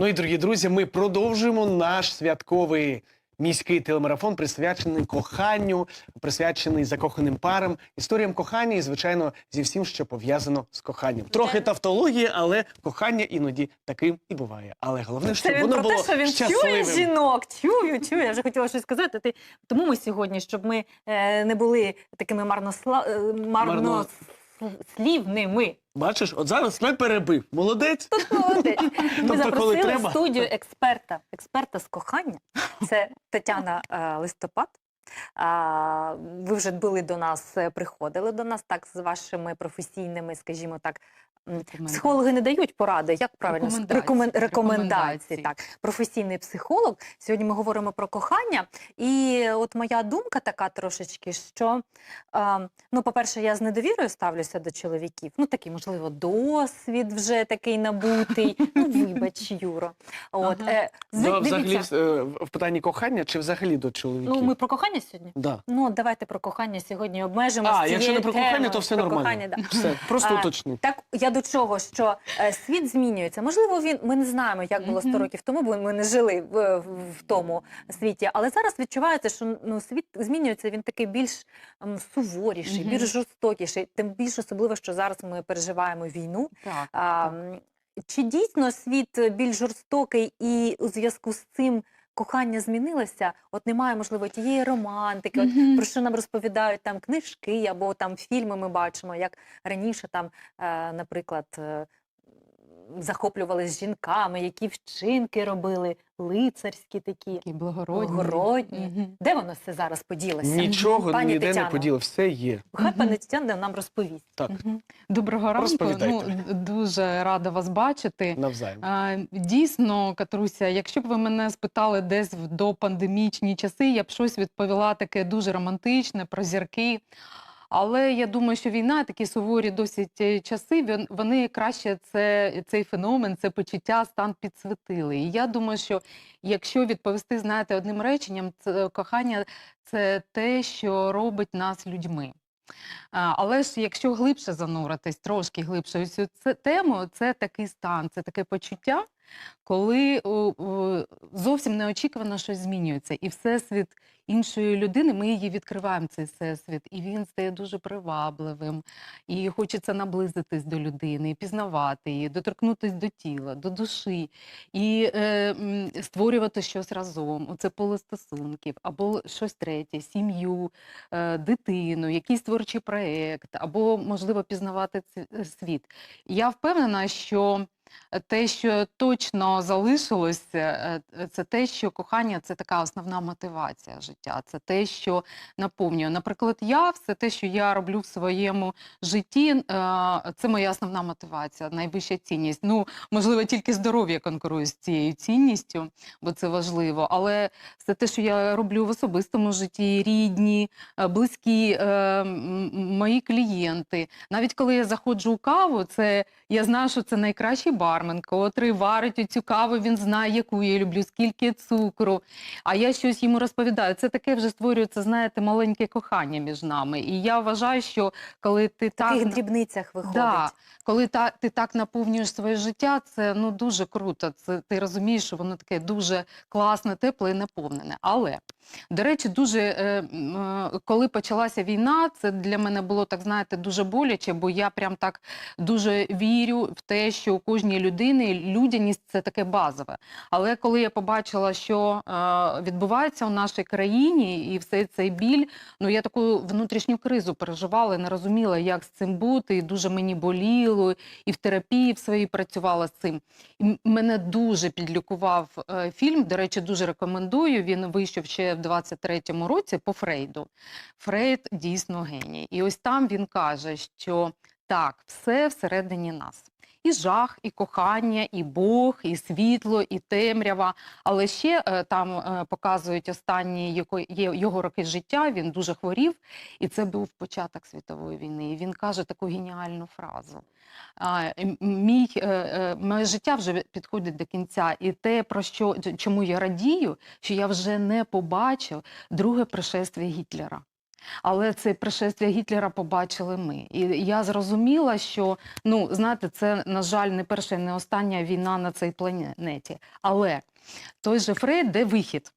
Ну і дорогі друзі, ми продовжуємо наш святковий міський телемарафон, присвячений коханню, присвячений закоханим парам, історіям кохання і, звичайно, зі всім, що пов'язано з коханням. Трохи тавтології, але кохання іноді таким і буває. Але головне, щоб Це він воно про було те, що він чує щасливим. жінок. Чую, чую. Я вже хотіла щось сказати. Ти тому ми сьогодні, щоб ми е, не були такими марносла... е, Марно-. Бачиш, от зараз не перебив. Молодець. Тут молодець. Ми Тобто, коли запросили в треба. студію експерта, експерта з кохання. Це Тетяна е, Листопад. А, ви вже були до нас, е, приходили до нас так з вашими професійними, скажімо так. Психологи не дають поради, як правильно Рекомендації. рекомен- рекомендації. Рекомендації. Так, професійний психолог. Сьогодні ми говоримо про кохання. І от моя думка така трошечки, що е, ну, по-перше, я з недовірою ставлюся до чоловіків. Ну, такий, можливо, досвід вже такий набутий. Ну, вибач, Юро. От, Ага. е, з- Да, взагалі е, в питанні кохання чи взагалі до чоловіків? ну, ми про кохання сьогодні? да. Ну, давайте про кохання сьогодні обмежимося. А, якщо не про кохання, то все нормально. Кохання, да. Все, просто А, уточнити. Так я до чого, що е, світ змінюється. Можливо, він ми не знаємо, як було 100 років тому, бо ми не жили в, в, в тому світі. Але зараз відчувається, що ну світ змінюється. Він такий більш м, суворіший, Мгм. більш жорстокіший. Тим більше особливо, що зараз ми переживаємо війну. Так, А, так. м, чи дійсно світ більш жорстокий і у зв'язку з цим кохання змінилося? От немає, можливо, тієї романтики. От про що нам розповідають там книжки або там фільми ми бачимо, як раніше там, е, наприклад, е, захоплювалися жінками, які вчинки робили, лицарські такі, Такі благородні. благородні. Мгм. Де воно все зараз поділося? Нічого Пані ніде не Тетяно. поділив, все є. Хай пані Тетяна нам розповість. Так, Мгм. Доброго ранку. Ну, дуже рада вас бачити. навзаєм. А, Дійсно, Катруся, якщо б ви мене спитали десь в допандемічні часи, я б щось відповіла таке дуже романтичне, про зірки. Але я думаю, що війна, такі суворі досить е, часи, вони краще це, цей феномен, це почуття, стан підсвітили. І я думаю, що якщо відповісти, знаєте, одним реченням, це кохання це те, що робить нас людьми. Але ж якщо глибше зануритись, трошки глибше у цю тему, це такий стан, це таке почуття, коли о, о, зовсім неочікувано щось змінюється, і всесвіт іншої людини, ми її відкриваємо цей всесвіт, і він стає дуже привабливим, і хочеться наблизитись до людини, пізнавати її, доторкнутися до тіла, до душі, і е, створювати щось разом. Оце поле стосунків, або щось третє, сім'ю, е, дитину, якийсь творчий проєкт, або, можливо, пізнавати світ. Я впевнена, що те, що точно залишилося, е, це те, що кохання це така основна мотивація життя. Це те, що наповнює. Наприклад, я все те, що я роблю в своєму житті, е, це моя основна мотивація, найвища цінність. Ну, можливо, тільки здоров'я конкурує з цією цінністю, бо це важливо. Але все те, що я роблю в особистому житті, рідні, е, близькі, е, мої клієнти. Навіть коли я заходжу у каву, це я знаю, що це найкращий бармен, котрий варить цю каву, він знає, яку я люблю, скільки цукру. А я щось йому розповідаю. Це таке вже створюється, знаєте, маленьке кохання між нами. І я вважаю, що коли ти В таких так дрібницях виходить. Да. Коли та, ти так наповнюєш своє життя, це ну дуже круто. Це ти розумієш, що воно таке дуже класне, тепле і наповнене. Але до речі, дуже е, е, коли почалася війна, це для мене було так, знаєте, дуже боляче, бо я прям так дуже вірю в те, що у кожній людини людяність це таке базове. Але коли я побачила, що е, відбувається у нашій країні, і все цей біль, ну я таку внутрішню кризу переживала, не розуміла, як з цим бути. І дуже мені боліло, і в терапії в своїй працювала з цим. І мене дуже підлікував е, фільм. До речі, дуже рекомендую. Він вийшов ще в 23-му році по Фрейду. Фрейд дійсно геній. І ось там він каже, що так, все всередині нас. І жах, і кохання, і Бог, і світло, і темрява. Але ще е, там е, показують останні його, роки життя. Він дуже хворів, і це був початок світової війни. І він каже таку геніальну фразу: мій, е, моє життя вже підходить до кінця, і те, про що чому я радію, що я вже не побачив друге пришествие Гітлера. Але це пришествя Гітлера побачили ми. І я зрозуміла, що ну знаєте, це на жаль не перша і не остання війна на цій планеті. Але той же Фрейд, де вихід?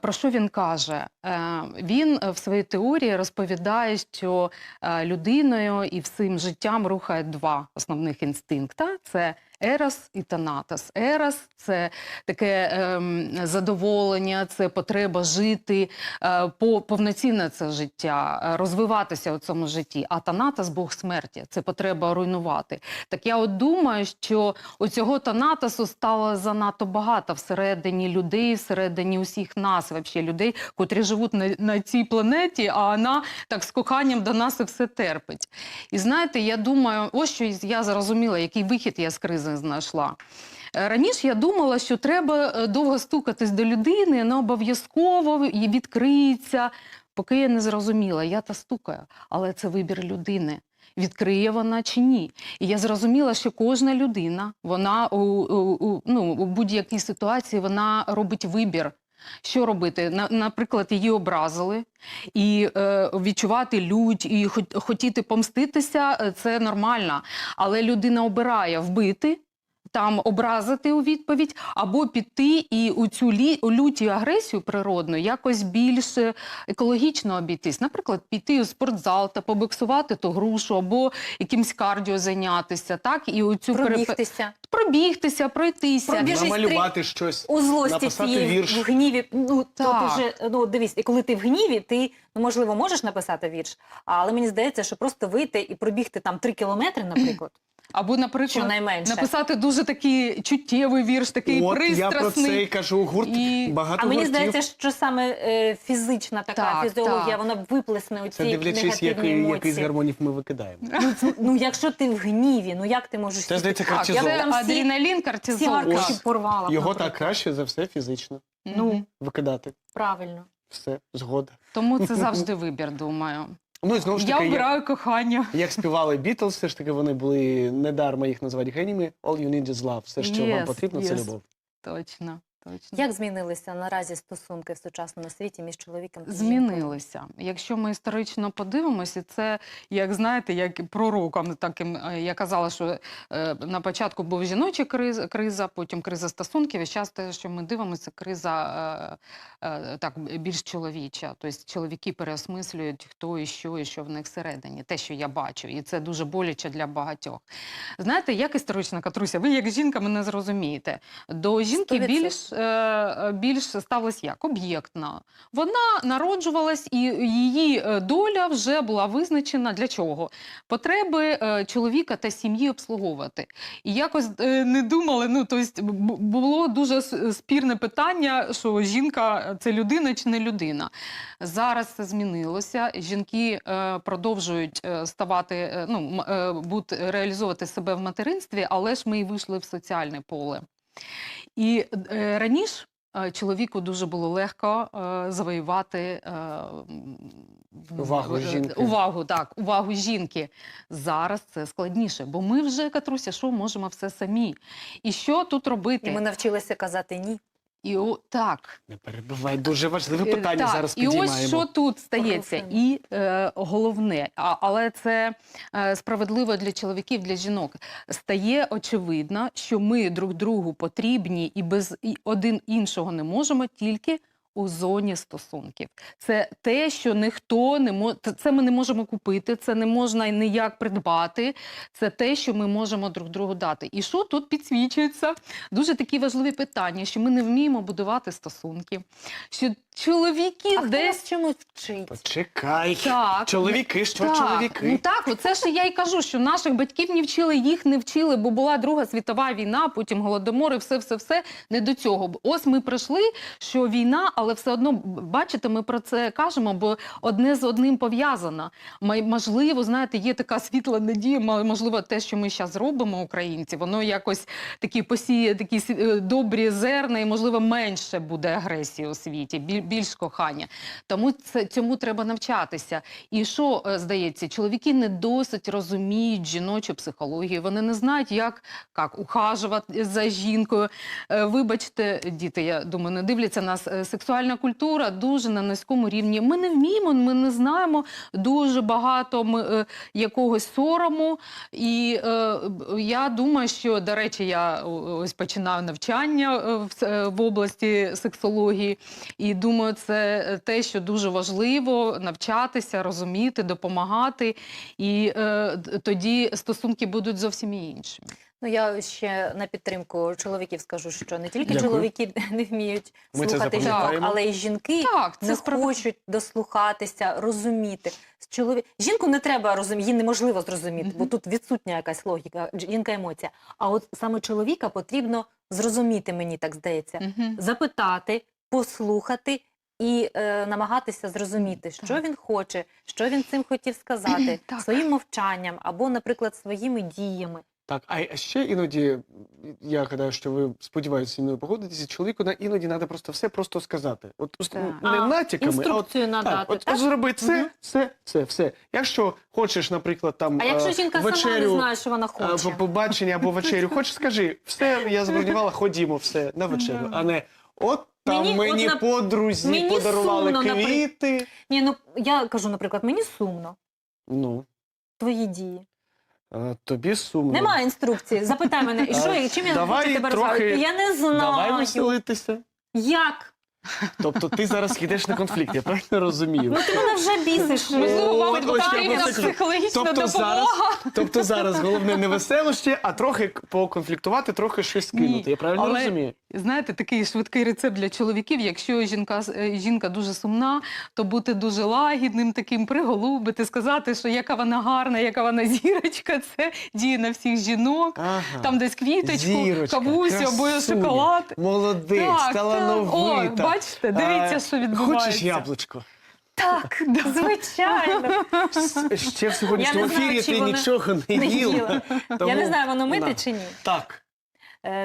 Про що він каже? Е, Він в своїй теорії розповідає, що е, людиною і всім життям рухає два основних інстинкта: це ерос і танатос. Ерос це таке ем, задоволення, це потреба жити, е, по повноцінне це життя, е, розвиватися у цьому житті. А танатос Бог смерті, це потреба руйнувати. Так я от думаю, що у цього танатосу стало занадто багато всередині людей, всередині усіх нас, вообще людей, котрі живуть на, на цій планеті, а вона так з коханням до нас і все терпить. І знаєте, я думаю, ось що я зрозуміла, який вихід я з кризи знайшла. Е, Раніше я думала, що треба е, довго стукатись до людини, вона обов'язково і відкриється. Поки я не зрозуміла, я та стукаю, але це вибір людини. Відкриє вона чи ні. І я зрозуміла, що кожна людина, вона у, у, у, ну, у будь-якій ситуації вона робить вибір. Що робити? На, наприклад, її образили, і е, відчувати лють, і хот- хотіти помститися е, це нормально. Але людина обирає вбити, там образити у відповідь, або піти і у цю лі, у лють і агресію природну якось більш екологічно обійтись. Наприклад, піти у спортзал та побоксувати ту грушу, або якимсь кардіо зайнятися, так і у цю Пробігтися. пробігтися, пройтися. Намалювати щось. У злості цієї вірш. в гніві. Ну то вже ну дивись, і коли ти в гніві, ти ну можливо можеш написати вірш, але мені здається, що просто вийти і пробігти там три кілометри, наприклад, Або, наприклад, щонайменше. написати дуже такий чуттєвий вірш, такий От я про пристрасний. це і кажу. Гурт І- багато А мені гуртів. здається, що саме е, фізична така Так, фізіологія, так. вона виплесне у ці Це дивлячись, який, емоції. який з гармонів ми викидаємо. Ну, це- ну якщо ти в гніві, ну як ти можеш Це, здається, Так, кортизол. я Це там всі- адреналін, всі кортизол. аркуші Ось. порвала. Його наприклад. так краще за все фізично Ну, викидати. правильно. Все, згода. тому це завжди вибір, думаю. Ну і знову ж Я таки, як, обираю кохання. як співали Бітлз, все ж таки вони були не дарма їх називають геніями. All you need is love. Все, що вам Yes, потрібно, це yes. любов. Точно, точно. Як змінилися наразі стосунки в сучасному світі між чоловіком і жінкою? Змінилися. Якщо ми історично подивимося, це як знаєте, як пророком таким е, я казала, що е, на початку був жіноча криза, криза, потім криза стосунків. І зараз те, що ми дивимося, криза е, е, так більш чоловіча. Тобто чоловіки переосмислюють, хто і що, і що в них всередині. Те, що я бачу, і це дуже боляче для багатьох. Знаєте, як історична Катруся, ви як жінка мене зрозумієте. До жінки 100%. більш, більш ставилось як об'єктна. Вона народжувалась, і її е, доля вже була визначена для чого? Потреби е, чоловіка та сім'ї обслуговувати. І якось е, не думали. Ну тобто було дуже спірне питання, що жінка це людина чи не людина. Зараз це змінилося. Жінки е, продовжують е, ставати, е, ну е, бути реалізовувати себе в материнстві, але ж ми і вийшли в соціальне поле. І е, раніше е, чоловіку дуже було легко е, завоювати Увагу жінки. Увагу, так, увагу жінки. Зараз це складніше, бо ми вже, Катруся, що можемо все самі. І що тут робити? І ми навчилися казати ні. І о, так. Не перебувай дуже важливе Е, питання так, зараз і підіймаємо. ось що тут стається, і е, головне, а, але це е, справедливо для чоловіків, для жінок. Стає очевидно, що ми друг другу потрібні і без і один іншого не можемо тільки. У зоні стосунків це те, що ніхто не може, це ми не можемо купити, це не можна ніяк придбати. Це те, що ми можемо друг другу дати. І що тут підсвічується? Дуже такі важливі питання, що ми не вміємо будувати стосунки, що чоловіки А десь чомусь вчить? Почекай. так. Чоловіки, що так, чоловіки? Ну так, оце ж я й кажу, що наших батьків не вчили, їх не вчили, бо була Друга світова війна, потім голодомор і все, все, все не до цього. Ось ми прийшли, що війна, але все одно бачите, ми про це кажемо, бо одне з одним пов'язано. Май- Можливо, знаєте, є така світла надія, ма- можливо, те, що ми зараз робимо, українці, воно якось такі посіє такі е, добрі зерна, і можливо менше буде агресії у світі. Біль- більш кохання. Тому це цьому треба навчатися. І що е, здається, чоловіки не досить розуміють жіночу психологію. Вони не знають, як, як ухажувати за жінкою. Е, Вибачте, діти, я думаю, не дивляться нас. Е, Сексуальна культура дуже на низькому рівні. Ми не вміємо, ми не знаємо дуже багато ми, якогось сорому. І е, я думаю, що до речі, я ось починаю навчання в, в області сексології, і думаю, це е, те, що дуже важливо навчатися, розуміти, допомагати. І е, тоді стосунки будуть зовсім іншими. Ну я ще на підтримку чоловіків скажу, що не тільки Дякую. чоловіки не вміють Ми слухати жінок, але й жінки Так, це не справ... хочуть дослухатися, розуміти. Чоловік жінку не треба розуміти, її неможливо зрозуміти, бо тут відсутня якась логіка, жінка емоція. А от саме чоловіка потрібно зрозуміти, мені так здається, Мгм. запитати, послухати. І е, намагатися зрозуміти, що Так. він хоче, що він цим хотів сказати, Так. своїм мовчанням або, наприклад, своїми діями. Так, а ще іноді, я гадаю, що ви сподіваюся зі мною погодитеся, чоловіку на іноді треба просто все просто сказати. От Так. не А, натяками, а от Інструкцію надати. так, от, так? от зроби це, Мгм. це, це, все. Якщо хочеш, наприклад, там А якщо е, жінка сама не знає, що вона хоче? по- побачення або вечерю, хочеш, скажи, все, я забронювала, ходімо, все, на вечерю. А не от там Мені- мені, от подрузі мені подарували сумно, напри- квіти. Ні, ну я кажу, наприклад, мені сумно. Ну, Твої дії. е, тобі сумно. Немає інструкції. Запитай мене, і що я, чим я Давай хочу тебе трохи- розважити? Я не знаю. Давай веселитися. Як? Тобто ти зараз йдеш на конфлікт, я правильно розумію? Ну ти мене вже бісиш. Можливо, вам От ось я потрібна просто кажу. психологічна Тобто зараз, допомога. тобто зараз головне не веселощі, а трохи к- поконфліктувати, трохи щось Ні, кинути. Я правильно але- розумію? Знаєте, такий швидкий рецепт для чоловіків. Якщо жінка, е, жінка дуже сумна, то бути дуже лагідним, таким приголубити, сказати, що яка вона гарна, яка вона зірочка, це діє на всіх жінок. Ага. Там десь квіточку, Зірочка, кавусю або шоколад. Молодець, Так, талановита. О, бачите, дивіться, А, що відбувається. Хочеш яблучко? Так, да. Звичайно. Ще в сьогоднішньому ефірі ти воно нічого не Не їла. Я не знаю, воно мите Да. чи ні. Так,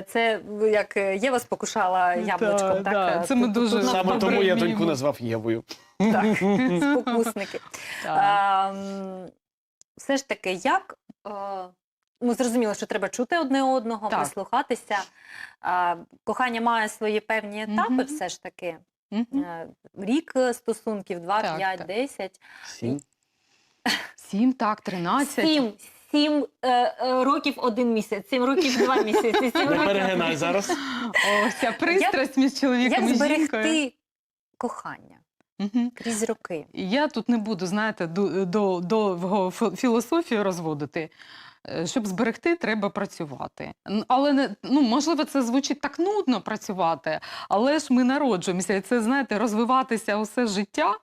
Це як е, Єва спокушала яблучком, Да, так? да, Е, це ми тут- дуже тут нам саме тому я доньку назвав Євою. Так, спокусники. Так. А, все ж таки, як е, ми зрозуміли, що треба чути одне одного, Так. прислухатися. А, кохання має свої певні етапи, Мгм. все ж таки. Мгм. Е, Рік е, стосунків, 2, Так, 5, так. 10. Сім. Сім, так, тринадцять. 7, 7 е, е, років один місяць, 7 років два місяці, 7 Не років. перегинай зараз. Ось ця пристрасть між чоловіком Як і жінкою. зберегти кохання Мгм. крізь роки? Я тут не буду, знаєте, до, до, довго фі- філософію розводити. Е, Щоб зберегти, треба працювати. Н- Але не ну можливо, це звучить так нудно працювати, але ж ми народжуємося, і це знаєте, розвиватися усе життя.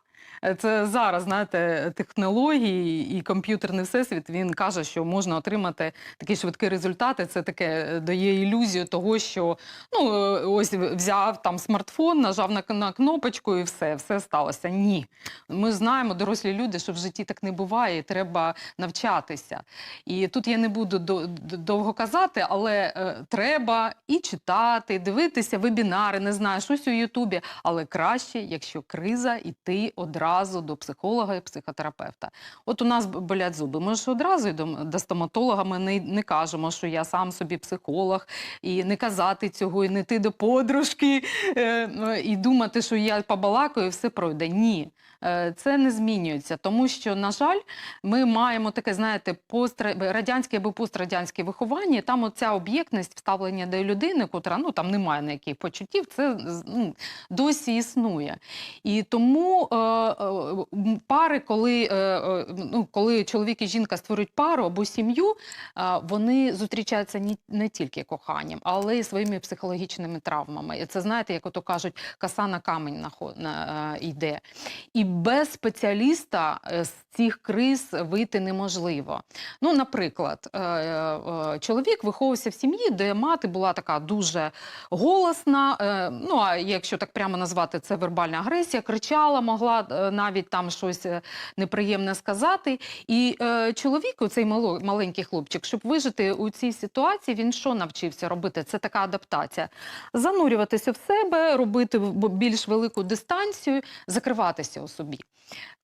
Е, Це зараз, знаєте, технології і комп'ютерний всесвіт. Він каже, що можна отримати такі швидкі результати. Це таке е, дає ілюзію того, що ну е, ось взяв там смартфон, нажав на, на кнопочку і все, все сталося. Ні. Ми знаємо, дорослі люди, що в житті так не буває, і треба навчатися. І тут я не буду довго казати, але треба і читати, дивитися вебінари, не знаю, щось у Ютубі. Але краще, якщо криза, йти одразу до психолога і психотерапевта. От у нас болять зуби. Ми ж одразу йдемо до стоматолога. Ми не, не кажемо, що я сам собі психолог, і не казати цього, і не йти до подружки, е, е, і думати, що я побалакаю, і все пройде. Ні. Е, Це не змінюється, тому що, на жаль, ми маємо таке, знаєте, постра- радянське або пострадянське виховання. Там оця об'єктність вставлення до людини, котра ну там немає ніяких почуттів, це ну, досі існує. І тому е, пари, коли, е, е, ну, коли чоловік і жінка створюють пару або сім'ю, е, вони зустрічаються не тільки коханням, але й своїми психологічними травмами. І це знаєте, як ото кажуть, коса на камінь е, йде. І без спеціаліста е, з цих криз вийти неможливо. Ну, наприклад, е, е, чоловік виховувався в сім'ї, де мати була така дуже голосна. е, Ну а якщо так прямо назвати це вербальна агресія, кричала, могла е, е, навіть там щось е, неприємне сказати. І е, чоловік, цей маленький хлопчик, щоб вижити у цій ситуації, він що навчився робити? Це така адаптація. Занурюватися в себе, робити більш велику дистанцію, закриватися у собі.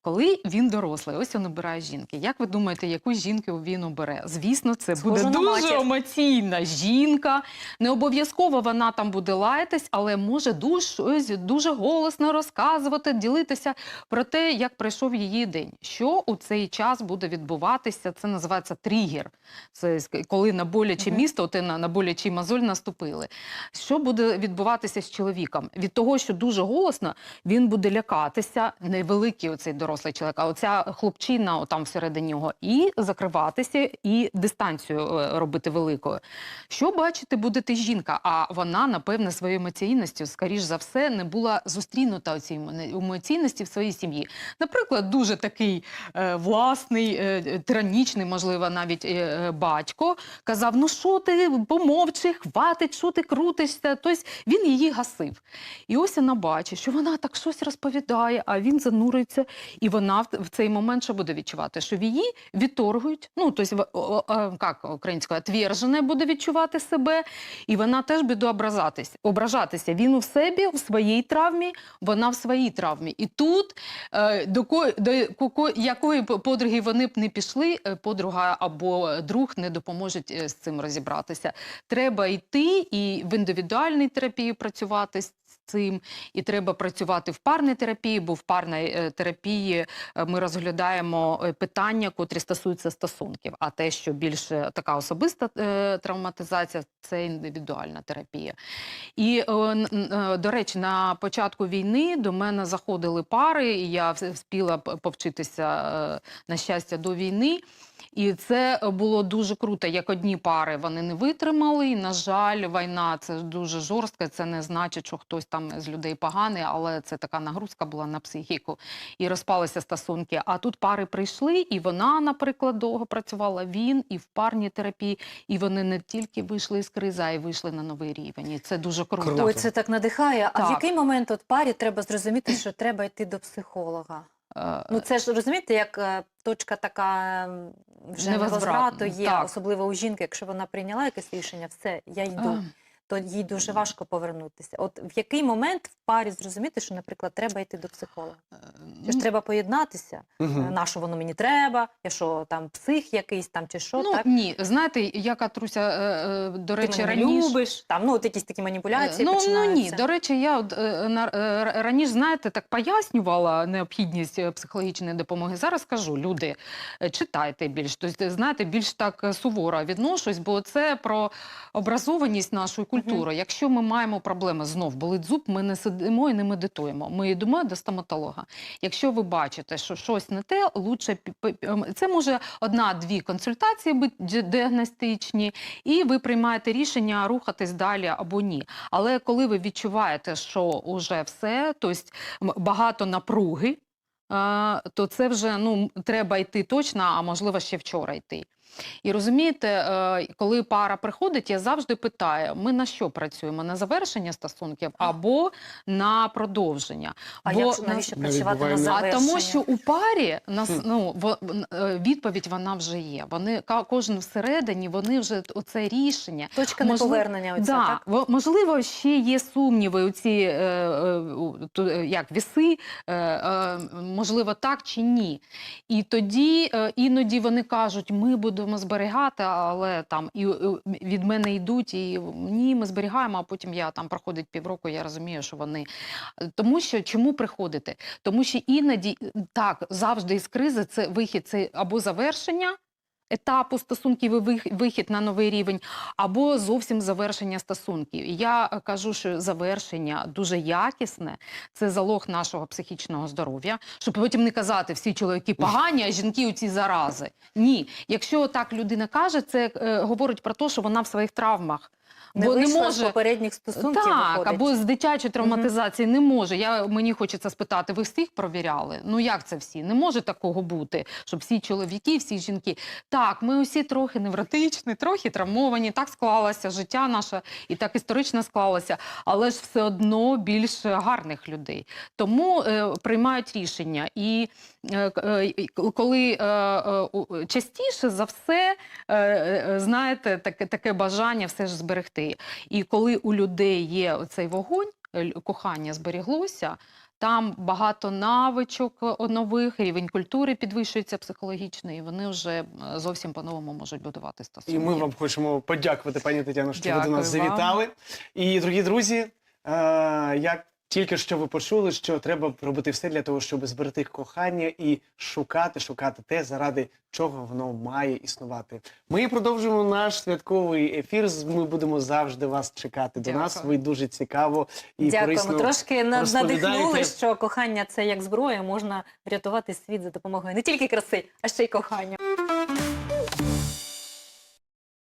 Коли він дорослий, ось він обирає жінки. Як ви думаєте, яку жінку він обере? Звісно, це буде Схожу на дуже матір. емоційна жінка. Не обов'язково вона там буде лаятись, але може дуже, дуже голосно розказувати, ділитися про те, як пройшов її день. Що у цей час буде відбуватися? Це називається тригер. Це коли на боляче Мгм. місто, ти на, на болячий мозоль наступили. Що буде відбуватися з чоловіком? Від того, що дуже голосно, він буде лякатися, невеликий оцей дорослий чоловік, а оця хлопчина там всередині нього, і закриватися, і дистанцію е, робити великою. Що бачити будете жінка? А вона, напевне, своєю емоційністю, скоріш за все, не була зустрінута у цій емоційності в своїй сім'ї. Наприклад, дуже такий е, власний, е, тиранічний, можливо, навіть е, е, батько казав: Ну що ти помовчи, хватить, що ти крутишся? Тобто він її гасив. І ось вона бачить, що вона так щось розповідає, а він занурюється, і вона в, в цей момент що буде відчувати? Що її відторгують, ну тобто, в- як українською, отвержене буде відчувати себе, і вона теж буде ображатись, ображатися. Він у себе, у своїй травмі, вона в своїй травмі. І тут е, до, ко, до ко- якої подруги вони б не пішли, е, подруга або друг не допоможуть з цим розібратися. Треба йти і в індивідуальній терапії працювати з цим, і треба працювати в парній терапії, бо в парній е, терапії е, ми розглядаємо е, питання, котрі стосуються стосунків. А те, що більше така особиста травматизація, це індивідуальна терапія. І до речі, на початку війни до мене заходили пари, і я вс- вспіла повчитися на щастя до війни. І це е, було дуже круто. Як одні пари вони не витримали. І, на жаль, війна це дуже жорстка. Це не значить, що хтось там з людей поганий, але це така нагрузка була на психіку. І розпалися стосунки. А тут пари прийшли, і вона, наприклад, довго працювала. Він і в парній терапії. І вони не тільки вийшли з кризи, а й вийшли на новий рівень. І це дуже круто. Ой, це так надихає. А в який момент от парі треба зрозуміти, що треба йти до психолога? Е, Ну це ж розумієте, як е, точка така вже невозврату є, так. особливо у жінки, якщо вона прийняла якесь рішення, все, я йду, то їй дуже важко повернутися. От в який момент в парі зрозуміти, що, наприклад, треба йти до психолога? Чи ж ну, треба поєднатися? Мгм. На що воно мені треба? Я що там псих якийсь там чи що? ну, так? ні, знаєте, я Катруся, е, е, до Ти речі, мене раніше... любиш, там ну от якісь такі маніпуляції ну, ну ні, до речі, я от, е, на- е, раніше, знаєте, так пояснювала необхідність е, психологічної допомоги. Зараз скажу, люди, е, читайте більш, тобто, знаєте, більш так е, суворо відношусь, бо це про образованість нашої культури. Якщо ми маємо проблеми, знов болить зуб, ми не сидимо і не медитуємо. Ми йдемо до стоматолога. Якщо ви бачите, що щось не те, лучше ем, це може одна-дві консультації бути діагностичні, і ви приймаєте рішення рухатись далі або ні. Але коли ви відчуваєте, що вже все, тобто багато напруги, то це вже ну треба йти точно, а можливо ще вчора йти. І розумієте, е, коли пара приходить, я завжди питаю: ми на що працюємо? На завершення стосунків або на продовження? А Бо як навіщо працювати на не- а тому, що у парі нас ну е, відповідь вона вже є. Вони кожен всередині, вони вже оце рішення. Точка можливо, неповернення оця, да, так? можливо, ще є сумніви у ці е, як віси, е, е, можливо, так чи ні. І тоді е, іноді вони кажуть, ми будемо зберігати, але там і, е, від мене йдуть, і ні, ми зберігаємо, а потім я там проходить півроку, я розумію, що вони. Тому що чому приходити? Тому що іноді так завжди із кризи це вихід, це або завершення. Етапу стосунків і вихід на новий рівень, або зовсім завершення стосунків. Я е, кажу, що завершення дуже якісне, це залог нашого психічного здоров'я, щоб потім не казати, всі чоловіки погані, а жінки у ці зарази. Ні, якщо так людина каже, це е, говорить про те, що вона в своїх травмах. Не бо не може попередніх стосунків так, виходить. або з дитячої травматизації не може. Я мені хочеться спитати, ви всіх провіряли? Ну як це всі? Не може такого бути, щоб всі чоловіки, всі жінки. Так, ми усі трохи невротичні, трохи травмовані. Так склалося життя наше і так історично склалося, але ж все одно більш гарних людей. Тому е, приймають рішення. І коли е, е, у- частіше за все, е, е, знаєте, таке, таке бажання все ж зберегти. І коли у людей є цей вогонь, е, кохання зберіглося. Там багато навичок е, нових, рівень культури підвищується психологічний, і вони вже е, зовсім по-новому можуть будувати стосунки. І ми вам хочемо подякувати, пані Тетяно, що ви до Дякую нас вам. завітали. І, дорогі друзі, е, як тільки що ви почули, що треба робити все для того, щоб зберегти кохання і шукати, шукати те, заради чого воно має існувати. Ми продовжуємо наш святковий ефір. Ми будемо завжди вас чекати до нас. Ви дуже цікаво і Дякуємо. корисно. Трошки надихнули, що кохання це як зброя, можна врятувати світ за допомогою не тільки краси, а ще й кохання.